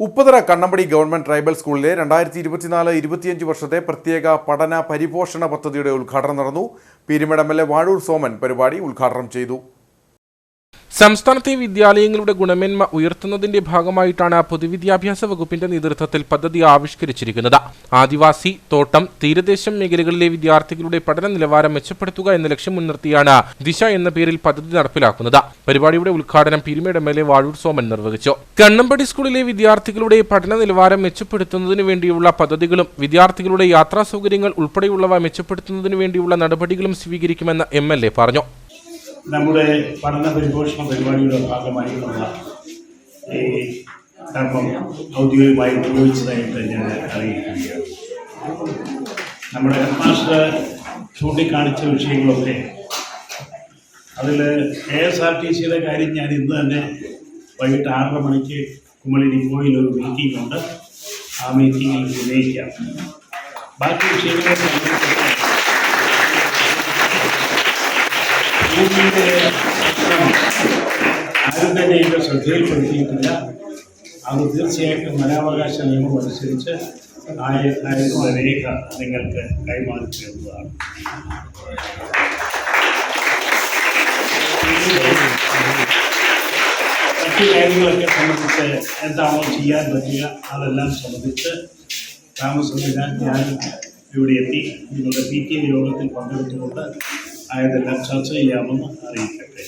Upputhara Kannampadi government tribal സ്കൂളിലെ രണ്ടായിരത്തി ഇരുപത്തിനാല് ഇരുപത്തിയഞ്ച് വർഷത്തെ പ്രത്യേക പഠന പരിപോഷണ പദ്ധതിയുടെ ഉദ്ഘാടനം നടന്നു. പീരുമേട് എം വാഴൂർ സോമൻ പരിപാടി ഉദ്ഘാടനം ചെയ്തു. സംസ്ഥാനത്തെ വിദ്യാലയങ്ങളുടെ ഗുണമേന്മ ഉയർത്തുന്നതിന്റെ ഭാഗമായിട്ടാണ് പൊതുവിദ്യാഭ്യാസ വകുപ്പിന്റെ നേതൃത്വത്തിൽ പദ്ധതി ആവിഷ്കരിച്ചിരിക്കുന്നത്. ആദിവാസി തോട്ടം തീരദേശം മേഖലകളിലെ വിദ്യാർത്ഥികളുടെ പഠന നിലവാരം മെച്ചപ്പെടുത്തുക എന്ന ലക്ഷ്യം മുൻനിർത്തിയാണ് ദിശ എന്ന പേരിൽ പദ്ധതി നടപ്പിലാക്കുന്നത്. പരിപാടിയുടെ ഉദ്ഘാടനം Peermade M. L. A. Vazhoor Soman നിർവഹിച്ചു. കണ്ണമ്പടി സ്കൂളിലെ വിദ്യാർത്ഥികളുടെ പഠന നിലവാരം മെച്ചപ്പെടുത്തുന്നതിന് വേണ്ടിയുള്ള പദ്ധതികളും വിദ്യാർത്ഥികളുടെ യാത്രാ സൗകര്യങ്ങൾ ഉൾപ്പെടെയുള്ളവ മെച്ചപ്പെടുത്തുന്നതിന് വേണ്ടിയുള്ള നടപടികളും സ്വീകരിക്കുമെന്ന് എം. പറഞ്ഞു. നമ്മുടെ പഠന പരിപോഷണ പരിപാടിയുടെ ഭാഗമായിട്ടുള്ള ഈ കർമ്മം ഔദ്യോഗികമായി ഉപയോഗിച്ചതായിട്ട് ഞാൻ അറിയിക്കുകയാണ്. നമ്മുടെ മാസ്റ്റർ ചൂണ്ടിക്കാണിച്ച വിഷയങ്ങളൊക്കെ അതിൽ കെ എസ് ആർ ടി സിയുടെ കാര്യം ഞാൻ ഇന്ന് തന്നെ വൈകിട്ട് ആറര മണിക്ക് കുമളി ഡിപ്പോയിൽ ഒരു മീറ്റിംഗ് ഉണ്ട്. ആ മീറ്റിങ്ങിൽ ഉന്നയിക്കാം ബാക്കി വിഷയങ്ങളെ പ്രശ്നം ആരും തന്നെ ഇതിന്റെ ശ്രദ്ധയിൽപ്പെടുത്തിയിട്ടില്ല. അത് തീർച്ചയായിട്ടും വനാവകാശ നിയമം അനുസരിച്ച് ആയ ആയിട്ടുള്ള രേഖ നിങ്ങൾക്ക് കൈമാറി തരുന്നതാണ് മറ്റു കാര്യങ്ങളൊക്കെ സംബന്ധിച്ച് എന്താണോ ചെയ്യാൻ പറ്റുക അതെല്ലാം സംബന്ധിച്ച് താമസമില്ല ഞാൻ ഇവിടെ എത്തി. നിങ്ങളുടെ പി ടി യോഗത്തിൽ പങ്കെടുത്തുകൊണ്ട് ആയതെല്ലാം ചർച്ച ചെയ്യാമെന്ന് അറിയിക്കട്ടെ.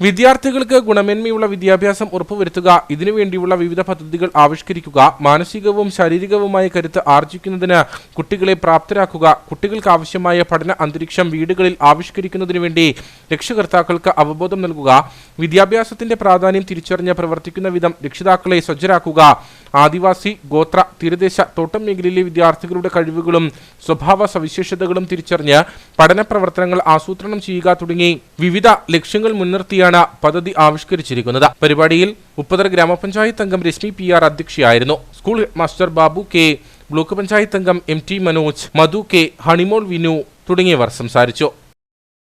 വിദ്യാർത്ഥികൾക്ക് ഗുണമേന്മയുള്ള വിദ്യാഭ്യാസം ഉറപ്പുവരുത്തുക ഇതിനുവേണ്ടിയുള്ള വിവിധ പദ്ധതികൾ ആവിഷ്കരിക്കുക മാനസികവും ശാരീരികവുമായ കരുത്ത് ആർജിക്കുന്നതിന് കുട്ടികളെ പ്രാപ്തരാക്കുക കുട്ടികൾക്ക് ആവശ്യമായ പഠന അന്തരീക്ഷം വീടുകളിൽ ആവിഷ്കരിക്കുന്നതിനു വേണ്ടി രക്ഷകർത്താക്കൾക്ക് അവബോധം നൽകുക വിദ്യാഭ്യാസത്തിന്റെ പ്രാധാന്യം തിരിച്ചറിഞ്ഞ് പ്രവർത്തിക്കുന്ന വിധം രക്ഷിതാക്കളെ സജ്ജരാക്കുക ആദിവാസി ഗോത്ര തീരദേശ തോട്ടം മേഖലയിലെ വിദ്യാർത്ഥികളുടെ കഴിവുകളും സ്വഭാവ സവിശേഷതകളും തിരിച്ചറിഞ്ഞ് പഠന പ്രവർത്തനങ്ങൾ ആസൂത്രണം ചെയ്യുക തുടങ്ങി വിവിധ ലക്ഷ്യങ്ങൾ മുൻനിർത്തിയാണ് പദ്ധതി ആവിഷ്കരിച്ചിരിക്കുന്നത്. പരിപാടിയിൽ ഉപ്പതർ ഗ്രാമപഞ്ചായത്ത് അംഗം Reshmi P R അധ്യക്ഷയായിരുന്നു. School master Babu K block panchayat അംഗം M T Manoj Madhu K Honeymol Vinu തുടങ്ങിയവർ സംസാരിച്ചു.